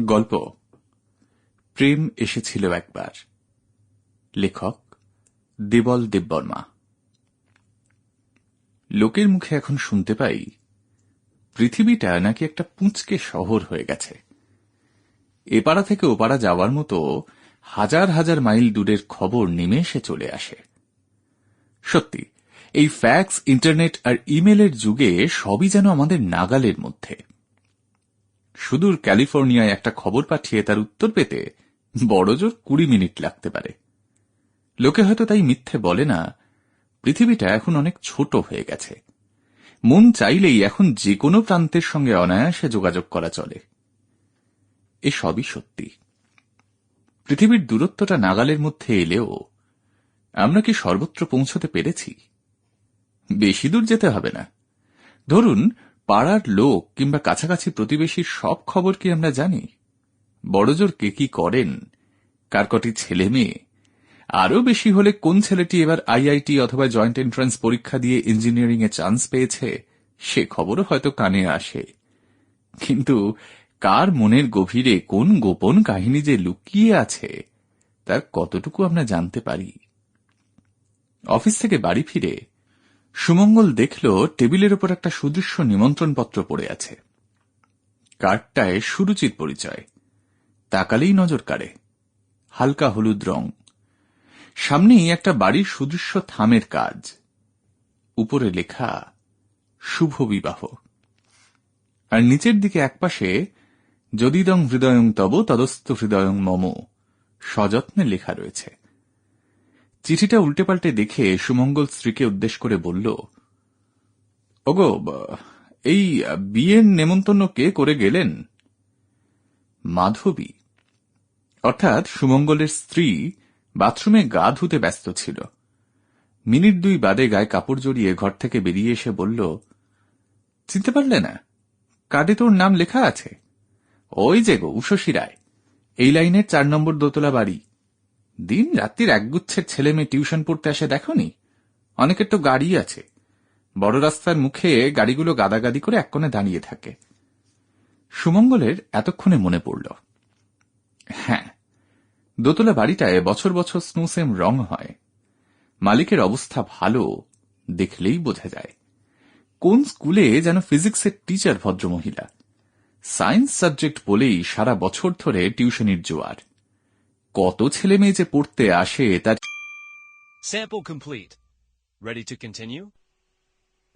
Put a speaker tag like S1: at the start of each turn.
S1: গল্প। প্রেম এসেছিল একবার। লেখক দেবল দেববর্মা লোকের মুখে এখন শুনতে পাই, পৃথিবীটা নাকি একটা পুঁচকে শহর হয়ে গেছে। এপাড়া থেকে ওপাড়া যাওয়ার মতো হাজার হাজার মাইল দূরের খবর নিমেষে চলে আসে। সত্যি, এই ফ্যাক্স, ইন্টারনেট আর ইমেলের যুগে সবই যেন আমাদের নাগালের মধ্যে। সুদূর ক্যালিফোর্নিয়ায় একটা খবর পাঠিয়ে তার উত্তর পেতে বড়জোর কুড়ি মিনিট লাগতে পারে। লোকে হয়তো তাই মিথ্যে বলে না, পৃথিবীটা এখন অনেক ছোট হয়ে গেছে। মন চাইলেই এখন যে কোনো প্রান্তের সঙ্গে অনায়াসে যোগাযোগ করা চলে। এ সবই সত্যি। পৃথিবীর দূরত্বটা নাগালের মধ্যে এলেও আমরা কি সর্বত্র পৌঁছতে পেরেছি? বেশি দূর যেতে হবে না। ধরুন পাড়ার লোক কিংবা কাছাকাছি প্রতিবেশীর সব খবর কি আমরা জানি? বড়জোর কে কি করেন? কার কটি ছেলে মেয়ে? আরও বেশি হলে কোন ছেলেটি এবার আইআইটি অথবা জয়েন্ট এন্ট্রান্স পরীক্ষা দিয়ে ইঞ্জিনিয়ারিং এ চান্স পেয়েছে? সে খবরও হয়তো কানে আসে। কিন্তু কার মনের গভীরে কোন গোপন কাহিনী যে লুকিয়ে আছে, তার কতটুকু আমরা জানতে পারি? অফিস থেকে বাড়ি ফিরে সুমঙ্গল দেখল টেবিলের উপর একটা সুদৃশ্য নিমন্ত্রণপত্র পড়ে আছে। কার্ডটায় সুরুচির পরিচয়। তাকালেই নজর কাড়ে। হালকা হলুদ রং। সামনেই একটা বাড়ির সুদৃশ্য থামের কাজ। উপরে লেখা, শুভ বিবাহ। আর নিচের দিকে একপাশে, যদিদং হৃদয়ং তব, তদস্ত হৃদয়ং মম। সযত্নে লেখা রয়েছে। চিঠিটা উল্টে পাল্টে দেখে সুমঙ্গল স্ত্রীকে উদ্দেশ্য করে বলল, ওগো এই বিয়ের নেমন্তন্ন কে করে গেলেন? মাধবী। অর্থাৎ সুমঙ্গলের স্ত্রী বাথরুমে গা ধুতে ব্যস্ত ছিল। মিনিট দুই বাদে গায়ে কাপড় জড়িয়ে ঘর থেকে বেরিয়ে এসে বলল, চিনতে পারলে না কার্ডে তোর নাম লেখা আছে? ওই যে গো, উষসী রায়। এই লাইনের চার নম্বর দোতলা বাড়ি। দিন রাত্রির একগুচ্ছের ছেলে মেয়ে টিউশন পড়তে আসে দেখনি? অনেকের তো গাড়ি আছে। বড় রাস্তার মুখে গাড়িগুলো গাদাগাদি করে এক কোণে দাঁড়িয়ে থাকে। সুমঙ্গলের এতক্ষণে মনে পড়ল। হ্যাঁ দোতলা বাড়িটায় বছর বছর স্নোসেম রং হয়। মালিকের অবস্থা ভালো, দেখলেই বোঝা যায়। কোন স্কুলে যেন ফিজিক্সের টিচার ভদ্রমহিলা। সায়েন্স সাবজেক্ট বলেই সারা বছর ধরে টিউশনির জোয়ার। কত ছেলে মেয়ে যে পড়তে আসে তার
S2: Sample complete. Ready to continue?